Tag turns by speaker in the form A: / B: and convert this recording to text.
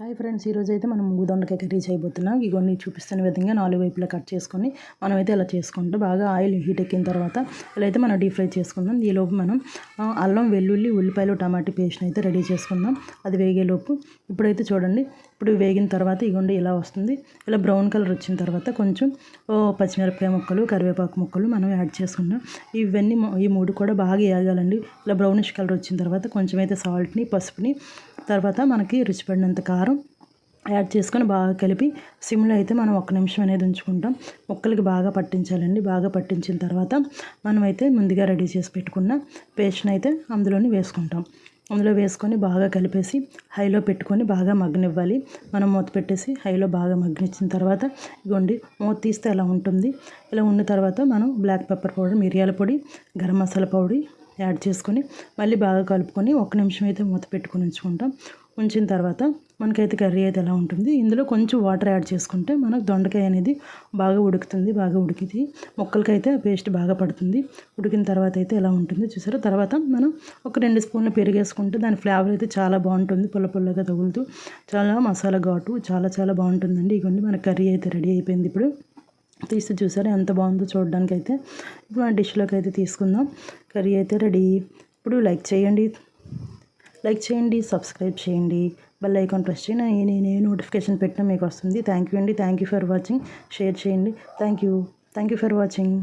A: Hi friends ఈరోజు అయితే మనం ముగ్గుదొండకాయ కర్రీ చేయబోతున్నాం. ఇవన్నీ చూపిస్తున్న విధంగా నాలుగు వైపులా కట్ చేసుకొని మనమైతే ఇలా చేసుకుంటాం బాగా ఆయిల్ హీట్ ఎక్కిన తర్వాత ఇలా అయితే మనం డీప్ ఫ్రై చేసుకుందాం. ఈలోపు మనం అల్లం వెల్లుల్లి ఉల్లిపాయలు టమాటా పేస్ట్ అయితే రెడీ చేసుకుందాం. అది వేగేలోపు ఇప్పుడైతే చూడండి ఇప్పుడు వేగిన తర్వాత ఇగోండి ఇలా వస్తుంది. ఇలా బ్రౌన్ కలర్ వచ్చిన తర్వాత కొంచెం పచ్చిమిరపకాయ ముక్కలు కరివేపాకు ముక్కలు మనం యాడ్ చేసుకుందాం. ఇవన్నీ ఈ మూడు కూడా బాగా వేగాలండి. ఇలా బ్రౌనిష్ కలర్ వచ్చిన తర్వాత కొంచెం అయితే సాల్ట్ని పసుపుని తర్వాత మనకి రుచి పడినంత కారం యాడ్ చేసుకొని బాగా కలిపి సిమ్లో అయితే మనం ఒక్క నిమిషం అనేది ఉంచుకుంటాం. ముక్కలకి బాగా పట్టించాలండి. బాగా పట్టించిన తర్వాత మనమైతే ముందుగా రెడీ చేసి పెట్టుకున్న పేస్ట్ని అయితే అందులోనే వేసుకుంటాం. అందులో వేసుకొని బాగా కలిపేసి హైలో పెట్టుకొని బాగా మగ్గనివ్వాలి. మనం మూత పెట్టేసి హైలో బాగా మగ్గనిచ్చిన తర్వాత ఇగోండి మూత తీస్తే అలా ఉంటుంది? ఇలా ఉన్న తర్వాత మనం బ్లాక్ పెప్పర్ పౌడర్ మిరియాల పొడి గరం మసాలా పౌడర్ యాడ్ చేసుకొని మళ్ళీ బాగా కలుపుకొని ఒక నిమిషం అయితే మూత పెట్టుకొని ఉంచుకుంటాం. ఉంచిన తర్వాత మనకైతే కర్రీ అయితే ఎలా ఉంటుంది? ఇందులో కొంచెం వాటర్ యాడ్ చేసుకుంటే మనకు దొండకాయ అనేది బాగా ఉడుకుతుంది బాగా ఉడికింది మొక్కలకైతే పేస్ట్ బాగా పడుతుంది. ఉడికిన తర్వాత అయితే ఎలా ఉంటుంది చూసారా? తర్వాత మనం ఒక రెండు స్పూన్లు పెరిగేసుకుంటే దాని ఫ్లేవర్ అయితే చాలా బాగుంటుంది పుల్ల పుల్లగా తగులుతూ. చాలా మసాలా ఘాటు చాలా చాలా బాగుంటుందండి. ఇవన్నీ మన కర్రీ అయితే రెడీ అయిపోయింది ఇప్పుడు. తీసి చూసారా? ఎంత బాగుందో చూడడానికి అయితే ఇప్పుడు మన డిష్లోకి అయితే తీసుకుందాం. కర్రీ అయితే రెడీ. ఇప్పుడు లైక్ చేయండి. లైక్ చేయండి సబ్స్క్రైబ్ చేయండి. బెల్ ఐకాన్ ప్రెస్ చేయండి. నేను ఏ నోటిఫికేషన్ పెట్టినా మీకు వస్తుంది. థ్యాంక్ యూ అండి. Thank you for watching. Share చేయండి. Thank you thank you for watching.